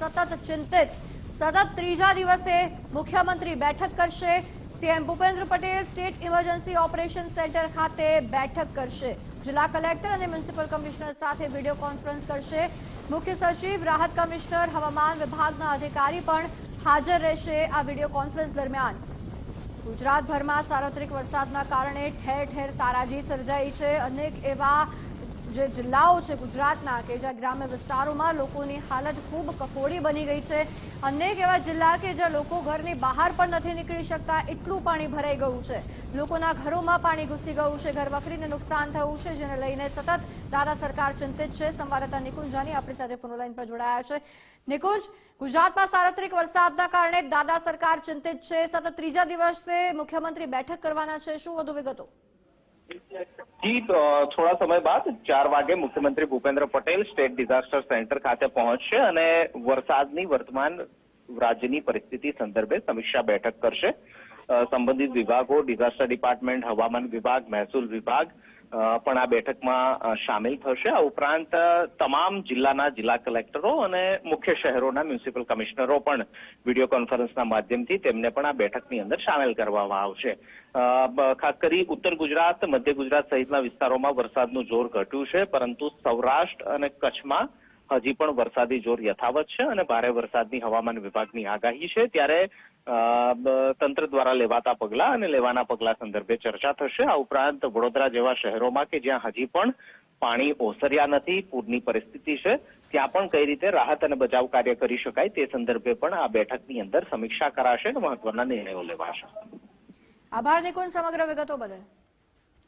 સતત ચિંતિત. સતત ત્રીજા દિવસે મુખ્યમંત્રી બેઠક કરશે. CM Bhupendra Patel state emergency operation centre ખાતે બેઠક કરશે. જિલ્લા કલેક્ટર અને મ્યુનિસિપલ કમિશનર સાથે વીડિયો કોન્ફરન્સ કરશે. મુખ્ય સચિવ, રાહત કમિશનર, હવામાન વિભાગના અધિકારી પણ હાજર રહેશે આ વીડિયો કોન્ફરન્સ દરમિયાન. ગુજરાતભરમાં સાર્વત્રિક વરસાદના કારણે ઠેર ઠેર તારાજી સર્જાઈ છે. અનેક એવા જે જિલ્લાઓ છે ગુજરાતના કે જ્યાં ગ્રામ્ય વિસ્તારોમાં લોકોની હાલત ખૂબ કફોડી બની ગઈ છે. અનેક એવા જિલ્લા કે જ્યાં લોકો ઘરની બહાર પણ નથી નીકળી શકતા, એટલું પાણી ભરાઈ ગયું છે. લોકોના ઘરોમાં પાણી ઘૂસી ગયું છે. ઘર વખરીને નુકસાન થયું છે, જેને લઈને સતત દાદા સરકાર ચિંતિત છે. સંવાદદાતા નિકુંજ જાની આપણી સાથે ફોનલાઈન પર જોડાયા છે. નિકુંજ, ગુજરાતમાં સાર્વત્રિક વરસાદના કારણે દાદા સરકાર ચિંતિત છે. સતત ત્રીજા દિવસે મુખ્યમંત્રી બેઠક કરવાના છે. શું વધુ વિગતો? જી થોડા સમય બાદ ચાર વાગે મુખ્યમંત્રી Bhupendra Patel state disaster centre ખાતે પહોંચશે અને વરસાદની વર્તમાન રાજ્યની પરિસ્થિતિ સંદર્ભે સમીક્ષા બેઠક કરશે. સંબંધિત વિભાગો ડિઝાસ્ટર ડિપાર્ટમેન્ટ હવામાન વિભાગ, મહેસૂલ વિભાગ પણ આ બેઠકમાં સામેલ થશે. આ ઉપરાંત તમામ જિલ્લાના જિલ્લા કલેક્ટરો અને મુખ્ય શહેરોના મ્યુનિસિપલ કમિશનરો પણ વીડિયો કોન્ફરન્સના માધ્યમથી તેમને પણ આ બેઠકની અંદર સામેલ કરવામાં આવશે. ખાસ કરી ઉત્તર ગુજરાત, મધ્ય ગુજરાત સહિતના વિસ્તારોમાં વરસાદનું જોર ઘટ્યું છે, પરંતુ સૌરાષ્ટ્ર અને કચ્છમાં હજી પણ વરસાદી જોર યથાવત છે અને ભારે વરસાદની હવામાન વિભાગની આગાહી છે. ત્યારે તંત્ર દ્વારા લેવાતા પગલા અને લેવાના પગલા સંદર્ભે ચર્ચા થશે. આ ઉપરાંત વડોદરા જેવા શહેરોમાં કે જ્યાં હજી પણ પાણી ઓસર્યા નથી, પૂરની પરિસ્થિતિ છે, ત્યાં પણ કઈ રીતે રાહત અને બચાવ કાર્ય કરી શકાય તે સંદર્ભે પણ આ બેઠકની અંદર સમીક્ષા કરાશે અને મહત્વના નિર્ણયો લેવાશે. આભાર નિકુંજ, સમગ્ર વિગતો બદલ.